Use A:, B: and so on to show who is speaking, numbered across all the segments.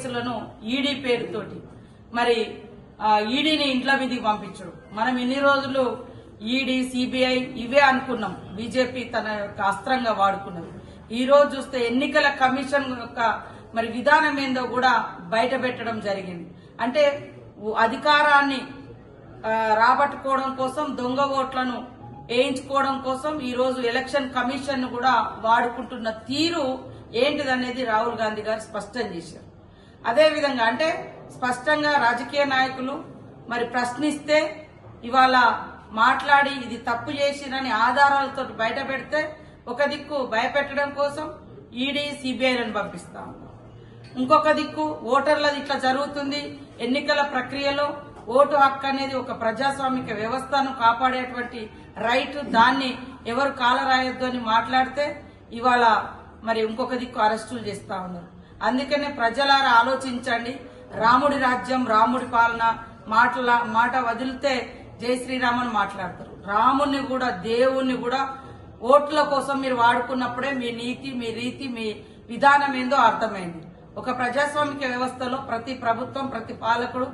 A: కేసులను ఈడీ పేరుతోటి. మరి ఈడీని ఇంట్లో మీదికి పంపించడు మనం ఇన్ని రోజులు ఈడీ సిబిఐ ఇవే అనుకున్నాం. బీజేపీ తన యొక్క అస్త్రంగా వాడుకున్నది. ఈ రోజు చూస్తే ఎన్నికల కమిషన్ యొక్క మరి విధానం ఏందో కూడా బయట పెట్టడం జరిగింది. అంటే అధికారాన్ని రాబట్టుకోవడం కోసం దొంగ ఓట్లను వేయించుకోవడం కోసం ఈ రోజు ఎలక్షన్ కమిషన్ కూడా వాడుకుంటున్న తీరు ఏంటిదనేది రాహుల్ గాంధీ గారు స్పష్టం చేశారు. అదేవిధంగా అంటే స్పష్టంగా రాజకీయ నాయకులు మరి ప్రశ్నిస్తే ఇవాళ మాట్లాడి ఇది తప్పు చేసిరని ఆధారాలతో బయట పెడితే ఒక దిక్కు భయపెట్టడం కోసం ఈడీ సిబిఐలను పంపిస్తాం ఇంకొక దిక్కు ఓటర్లది ఇట్లా జరుగుతుంది ఎన్నికల ప్రక్రియలో ఓటు హక్కు అనేది ఒక ప్రజాస్వామిక వ్యవస్థను కాపాడేటువంటి రైట్ దాన్ని ఎవరు కాలరాయొద్దు అని మాట్లాడితే ఇవాళ మరి ఇంకొక దిక్కు అరెస్టులు చేస్తా ఉన్నారు. అందుకనే ప్రజలారా ఆలోచించండి. రాముడి రాజ్యం రాముడి పాలన మాటల మాట వదిలితే జై శ్రీరామని మాట్లాడతారు. రాముణ్ణి కూడా దేవుణ్ణి కూడా ఓట్ల కోసం మీరు వాడుకున్నప్పుడే మీ నీతి మీ రీతి మీ విధానం ఏందో అర్థమైంది. ఒక ప్రజాస్వామిక వ్యవస్థలో ప్రతి ప్రభుత్వం ప్రతి పాలకుడు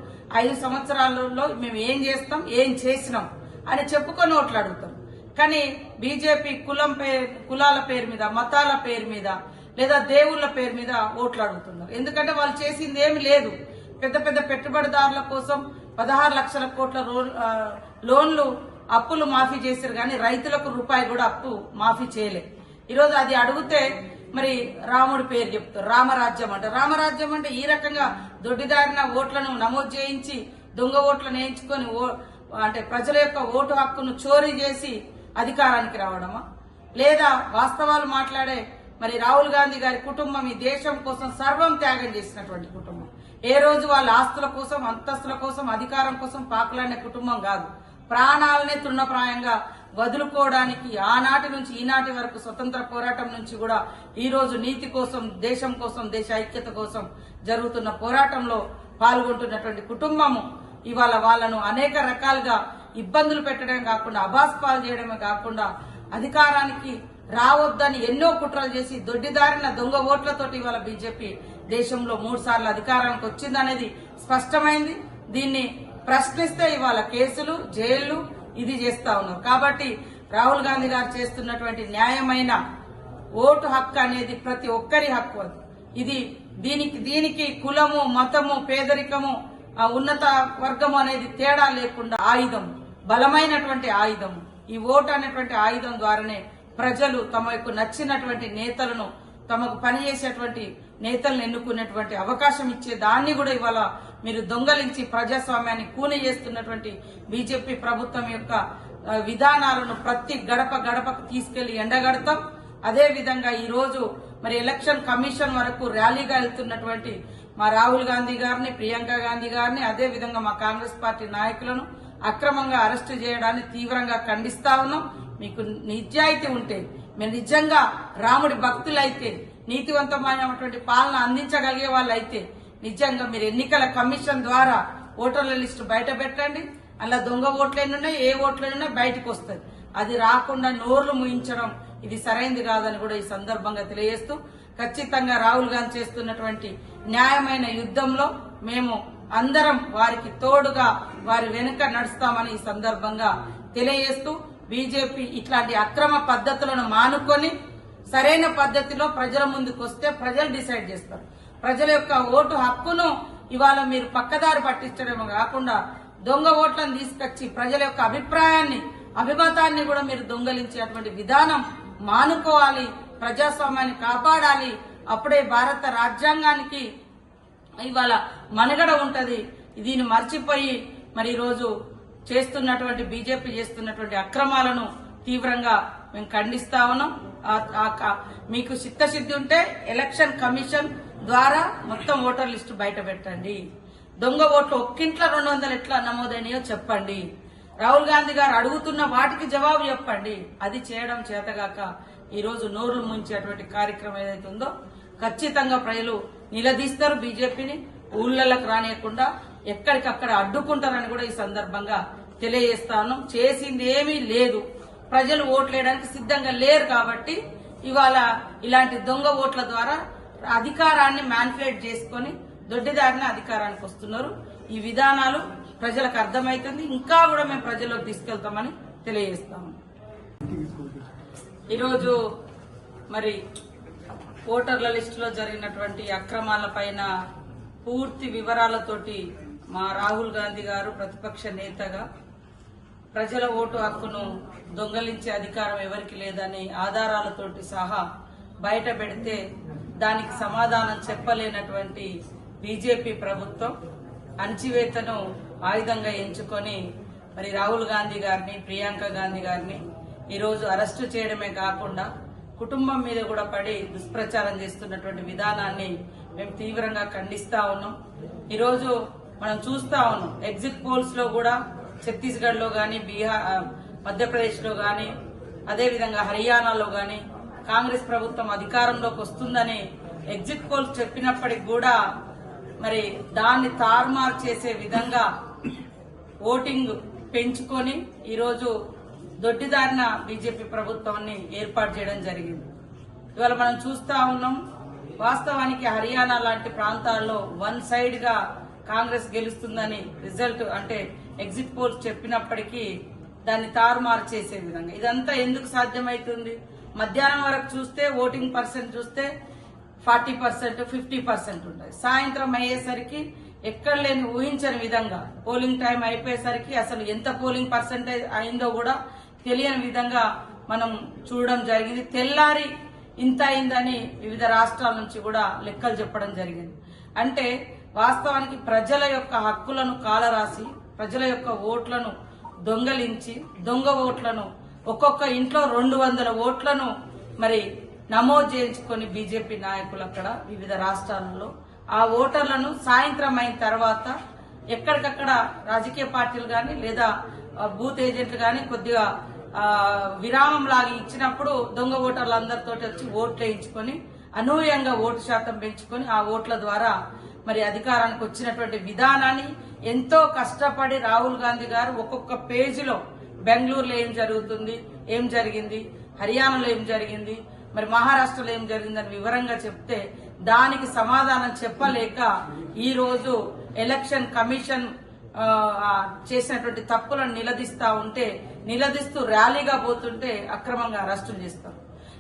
A: ఐదు సంవత్సరాలలో మేము ఏం చేస్తాం ఏం చేసినాం అని చెప్పుకొని ఓట్లు అడుగుతాం కానీ బీజేపీ కులం పేరు కులాల పేరు మీద మతాల పేరు మీద లేదా దేవుళ్ళ పేరు మీద ఓట్లు అడుగుతున్నారు ఎందుకంటే వాళ్ళు చేసింది ఏమి లేదు. పెద్ద పెద్ద పెట్టుబడిదారుల కోసం పదహారు లక్షల కోట్ల రో- లోన్లు అప్పులు మాఫీ చేశారు కానీ రైతులకు రూపాయి కూడా అప్పు మాఫీ చేయలే. ఈరోజు అది అడిగితే మరి రాముడి పేరు చెప్తారు. రామరాజ్యం అంట రామరాజ్యం అంటే ఈ రకంగా దొడ్డిదారిన ఓట్లను నమోదు చేయించి దొంగ ఓట్లను వేయించుకొని ఓ అంటే ప్రజల యొక్క ఓటు హక్కును చోరీ చేసి అధికారానికి రావడమా? లేదా వాస్తవాలు మాట్లాడే మరి రాహుల్ గాంధీ గారి కుటుంబం ఈ దేశం కోసం సర్వం త్యాగం చేసినటువంటి కుటుంబం. ఏ రోజు వాళ్ళ ఆస్తుల కోసం అంతస్తుల కోసం అధికారం కోసం పాకులాడే కుటుంబం కాదు. ప్రాణాలనే తృణప్రాయంగా వదులుకోవడానికి ఆనాటి నుంచి ఈనాటి వరకు స్వతంత్ర పోరాటం నుంచి కూడా ఈ రోజు నీతి కోసం దేశం కోసం దేశ ఐక్యత కోసం జరుగుతున్న పోరాటంలో పాల్గొంటున్నటువంటి కుటుంబము ఇవాళ వాళ్ళను అనేక రకాలుగా ఇబ్బందులు పెట్టడమే కాకుండా అభాస్పాలు చేయడమే కాకుండా అధికారానికి రావద్దని ఎన్నో కుట్రలు చేసి దొడ్డిదారిన దొంగ ఓట్లతోటి ఇవాళ బీజేపీ దేశంలో మూడు సార్లు అధికారానికి వచ్చిందనేది స్పష్టమైంది. దీన్ని ప్రశ్నిస్తే ఇవాళ కేసులు జైళ్ళు ఇది చేస్తా ఉన్నారు. కాబట్టి రాహుల్ గాంధీ గారు చేస్తున్నటువంటి న్యాయమైన ఓటు హక్కు అనేది ప్రతి ఒక్కరి హక్కు అది. ఇది దీనికి దీనికి కులము మతము పేదరికము ఉన్నత వర్గము అనేది తేడా లేకుండా ఆయుధం బలమైనటువంటి ఆయుధం. ఈ ఓటు అనేటువంటి ఆయుధం ద్వారానే ప్రజలు తమ యొక్క నచ్చినటువంటి నేతలను తమకు పనిచేసేటువంటి నేతలను ఎన్నుకునేటువంటి అవకాశం ఇచ్చే దాన్ని కూడా ఇవాళ మీరు దొంగలించి ప్రజాస్వామ్యాన్ని కూని చేస్తున్నటువంటి బీజేపీ ప్రభుత్వం యొక్క విధానాలను ప్రతి గడప గడపకు తీసుకెళ్ళి ఎండగడతాం. అదే విధంగా ఈ రోజు మరి ఎలక్షన్ కమిషన్ వరకు ర్యాలీగా వెళ్తున్నటువంటి మా రాహుల్ గాంధీ గారిని ప్రియాంక గాంధీ గారిని అదే విధంగా మా కాంగ్రెస్ పార్టీ నాయకులను అక్రమంగా అరెస్టు చేయడాన్ని తీవ్రంగా ఖండిస్తా ఉన్నాం. మీకు నిజాయితీ ఉంటే మీరు నిజంగా రాముడి భక్తులైతే నీతివంతమైనటువంటి పాలన అందించగలిగే వాళ్ళైతే నిజంగా మీరు ఎన్నికల కమిషన్ ద్వారా ఓటర్ల లిస్టు బయట పెట్టండి. అలా దొంగ ఓట్లైనా ఏ ఓట్లైనా బయటకు వస్తుంది అది రాకుండా నోర్లు ముయించడం ఇది సరైంది కాదని కూడా ఈ సందర్భంగా తెలియజేస్తూ ఖచ్చితంగా రాహుల్ గాంధీ చేస్తున్నటువంటి న్యాయమైన యుద్ధంలో మేము అందరం వారికి తోడుగా వారి వెనుక నడుస్తామని ఈ సందర్భంగా తెలియజేస్తూ బీజేపీ ఇట్లాంటి అక్రమ పద్ధతులను మానుకొని సరైన పద్ధతిలో ప్రజల ముందుకు వస్తే ప్రజలు డిసైడ్ చేస్తారు. ప్రజల యొక్క ఓటు హక్కును ఇవాళ మీరు పక్కదారి పట్టించడం కాకుండా దొంగ ఓట్లను తీసుకొచ్చి ప్రజల యొక్క అభిప్రాయాన్ని అభిమతాన్ని కూడా మీరు దొంగలించేటువంటి విధానం మానుకోవాలి ప్రజాస్వామ్యాన్ని కాపాడాలి. అప్పుడే భారత రాజ్యాంగానికి ఇవాళ మనుగడ ఉంటది. దీన్ని మర్చిపోయి మరి ఈరోజు చేస్తున్నటువంటి బీజేపీ చేస్తున్నటువంటి అక్రమాలను తీవ్రంగా మేము ఖండిస్తా ఉన్నాం. మీకు చిత్తశుద్ధి ఉంటే ఎలక్షన్ కమిషన్ ద్వారా మొత్తం ఓటర్ లిస్టు బయట పెట్టండి. దొంగ ఓట్లు ఒక్కింట్లో రెండు వందలు ఎట్లా నమోదైనయో చెప్పండి. రాహుల్ గాంధీ గారు అడుగుతున్న వాటికి జవాబు చెప్పండి. అది చేయడం చేతగాక ఈరోజు నోరు ముంచేటువంటి కార్యక్రమం ఏదైతే ఉందో ఖచ్చితంగా ప్రజలు నిలదీస్తారు బీజేపీని. ఊళ్ళలకు రానియకుండా ఎక్కడికక్కడ అడ్డుకుంటారని కూడా ఈ సందర్భంగా తెలియజేస్తాను. చేసింది ఏమీ లేదు. ప్రజలు ఓట్లేయడానికి సిద్ధంగా లేరు కాబట్టి ఇవాళ ఇలాంటి దొంగ ఓట్ల ద్వారా అధికారాన్ని మ్యానిఫ్లేట్ చేసుకొని దొడ్డిదారిన అధికారానికి వస్తున్నారు. ఈ విధానాలు ప్రజలకు అర్థమైతుంది. ఇంకా కూడా మేము ప్రజల్లోకి తీసుకెళ్తామని తెలియజేస్తాము. ఈరోజు మరి ఓటర్ల లిస్టులో జరిగినటువంటి అక్రమాలపైన పూర్తి వివరాలతోటి మా రాహుల్ గాంధీ గారు ప్రతిపక్ష నేతగా ప్రజల ఓటు హక్కును దొంగలించే అధికారం ఎవరికి లేదని ఆధారాలతోటి సహా బయట పెడితే దానికి సమాధానం చెప్పలేనటువంటి బీజేపీ ప్రభుత్వం అణచివేతను ఆయుధంగా ఎంచుకొని మరి రాహుల్ గాంధీ గారిని ప్రియాంక గాంధీ గారిని ఈరోజు అరెస్టు చేయడమే కాకుండా కుటుంబం మీద కూడా పడి దుష్ప్రచారం చేస్తున్నటువంటి విధానాన్ని మేము తీవ్రంగా ఖండిస్తా ఉన్నాం. ఈరోజు మనం చూస్తా ఉన్నాం. ఎగ్జిట్ పోల్స్లో కూడా ఛత్తీస్గఢ్లో గాని బీహార్ మధ్యప్రదేశ్లో గాని అదేవిధంగా హర్యానాలో గాని కాంగ్రెస్ ప్రభుత్వం అధికారంలోకి వస్తుందని ఎగ్జిట్ పోల్స్ చెప్పినప్పటికి కూడా మరి దాన్ని తారుమారు చేసే విధంగా ఓటింగ్ పెంచుకొని ఈరోజు దొడ్డిదారిన బీజేపీ ప్రభుత్వాన్ని ఏర్పాటు చేయడం జరిగింది. ఇవాళ మనం చూస్తా ఉన్నాం వాస్తవానికి హర్యానా లాంటి ప్రాంతాల్లో వన్ సైడ్గా కాంగ్రెస్ గెలుస్తుందని రిజల్ట్ అంటే ఎగ్జిట్ పోల్స్ చెప్పినప్పటికీ దాన్ని తారుమారు చేసే విధంగా. ఇదంతా ఎందుకు సాధ్యమవుతుంది మధ్యాహ్నం వరకు చూస్తే ఓటింగ్ పర్సెంట్ చూస్తే ఫార్టీ పర్సెంట్ ఫిఫ్టీ పర్సెంట్ ఉంటాయి. సాయంత్రం అయ్యేసరికి ఎక్కడ లేని ఊహించని విధంగా పోలింగ్ టైం అయిపోయేసరికి అసలు ఎంత పోలింగ్ పర్సెంటేజ్ అయిందో కూడా తెలియని విధంగా మనం చూడడం జరిగింది. తెల్లారి ఇంత అయిందని వివిధ రాష్ట్రాల నుంచి కూడా లెక్కలు చెప్పడం జరిగింది. అంటే వాస్తవానికి ప్రజల యొక్క హక్కులను కాలరాసి ప్రజల యొక్క ఓట్లను దొంగలించి దొంగ ఓట్లను ఒక్కొక్క ఇంట్లో రెండు వందల ఓట్లను మరి నమోదు చేయించుకొని బీజేపీ నాయకులు అక్కడ వివిధ రాష్ట్రాలలో. ఆ ఓటర్లను సాయంత్రం అయిన తర్వాత ఎక్కడికక్కడ రాజకీయ పార్టీలు కానీ లేదా బూత్ ఏజెంట్లు కానీ కొద్దిగా విరామం లాగి ఇచ్చినప్పుడు దొంగ ఓటర్లు అందరితో వచ్చి ఓట్లు వేయించుకొని అనూహ్యంగా ఓటు శాతం పెంచుకొని ఆ ఓట్ల ద్వారా మరి అధికారానికి వచ్చినటువంటి విధానాన్ని ఎంతో కష్టపడి రాహుల్ గాంధీ గారు ఒక్కొక్క పేజీలో బెంగళూరులో ఏం జరుగుతుంది ఏం జరిగింది హర్యానాలో ఏం జరిగింది మరి మహారాష్ట్రలో ఏం జరిగిందని వివరంగా చెప్తే దానికి సమాధానం చెప్పలేక ఈ రోజు ఎలక్షన్ కమిషన్ చేసినటువంటి తప్పులను నిలదీస్తా ఉంటే నిలదీస్తూ ర్యాలీగా పోతుంటే అక్రమంగా అరెస్టులు చేస్తారు.